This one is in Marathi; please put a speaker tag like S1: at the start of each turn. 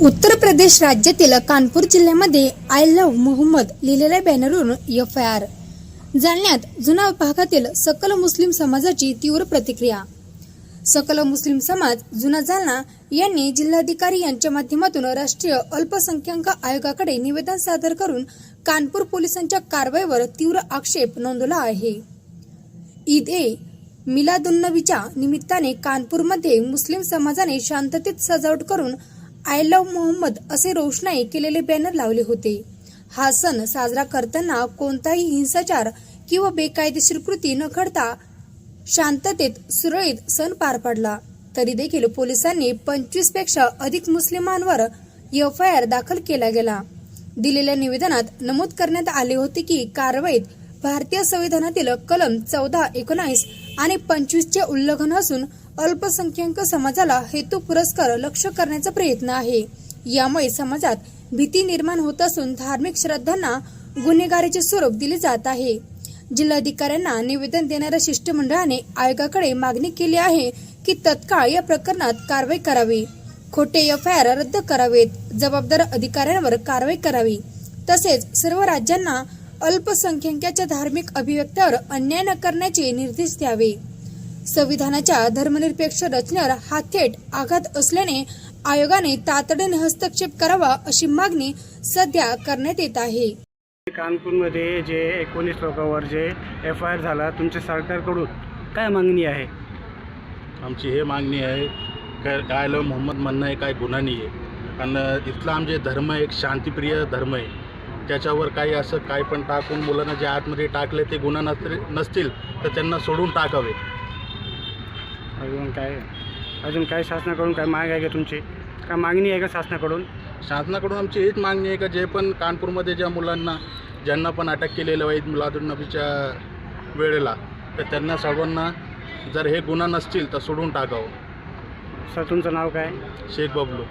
S1: उत्तर प्रदेश राज्यातील कानपूर जिल्ह्यामध्ये आय लव्ह मोहम्मद लिहिलेल्या बॅनरवरून एफ आय आर. जालन्यात जुना भागातील सकल मुस्लिम समाजाची तीव्र प्रतिक्रिया. सकल मुस्लिम समाज जुना जालना यांनी जिल्हाधिकारी यांच्या माध्यमातून राष्ट्रीय अल्पसंख्याक आयोगाकडे निवेदन सादर करून कानपूर पोलिसांच्या कारवाईवर तीव्र आक्षेप नोंदवला आहे. ईद ए मिलादुन्नबीच्या निमित्ताने कानपूरमध्ये मुस्लिम समाजाने शांततेत सजावट करून आय लव्ह मोहम्मद असे रोषणाई केलेले बॅनर लावले होते. हा सण साजरा करताना कोणताही हिंसाचार किंवा बेकायदेशीर कृती न घडता शांततेत सुरळीत सण पार पडला. तरी देखील पोलिसांनी पंचवीसपेक्षा अधिक मुस्लिमांवर एफ आय आर दाखल केला गेला. दिलेल्या निवेदनात नमूद करण्यात आले होते की कारवाईत भारतीय संविधानातील कलम चौदा एकोणावीस आणि पंचवीसचे उल्लंघन असून अल्पसंख्याक समाजाला हेतू पुरस्कार लक्ष करण्याचा प्रयत्न आहे. यामुळे समाजात भीती निर्माण होत असून धार्मिक श्रद्धांना गुन्हेगारीचे स्वरूप दिले जात आहे. जिल्हाधिकाऱ्यांना निवेदन देणाऱ्या शिष्टमंडळाने आयोगाकडे मागणी केली आहे की तत्काळ या प्रकरणात कारवाई करावी. खोटे एफ आय आर रद्द करावेत. जबाबदार अधिकाऱ्यांवर कारवाई करावी. तसेच सर्व राज्यांना अल्पसंख्याकाच्या धार्मिक अभिव्यक्त्यावर अन्याय न करण्याचे निर्देश द्यावे. संविधानाच्या धर्मनिरपेक्ष रचनेवर हा थेट आघात असल्याने आयोगाने तातडीने हस्तक्षेप करावा अशी मागणी सध्या करण्यात येत आहे.
S2: कानपूरमध्ये जे एकोणीस लोकांवर जे एफ आय आर झाला तुमच्या सरकारकडून काय मागणी आहे?
S3: आमची हे मागणी आहे काय लो मोहम्मद म्हणणं आहे काय गुन्हा नाही आहे कारण इस्लाम जे धर्म एक शांतिप्रिय धर्म आहे. त्याच्यावर काही असं काय पण टाकून मुलांना जे आतमध्ये टाकले ते गुन्हा नसतील नसतील तर त्यांना सोडून टाकावे.
S2: अजून काय? अजून काय शासनाकडून काय माग आहे का तुमची? काय मागणी आहे का शासनाकडून?
S3: शासनाकडून आमची हीच मागणी आहे का जे पण कानपूरमध्ये ज्या मुलांना ज्यांना पण अटक केलेलं आहे मुलादुलनबीच्या वेळेला तर त्यांना सर्वांना जर हे गुन्हा नसतील तर सोडून टाकावं.
S2: सर तुमचं नाव काय?
S3: शेख बबलू.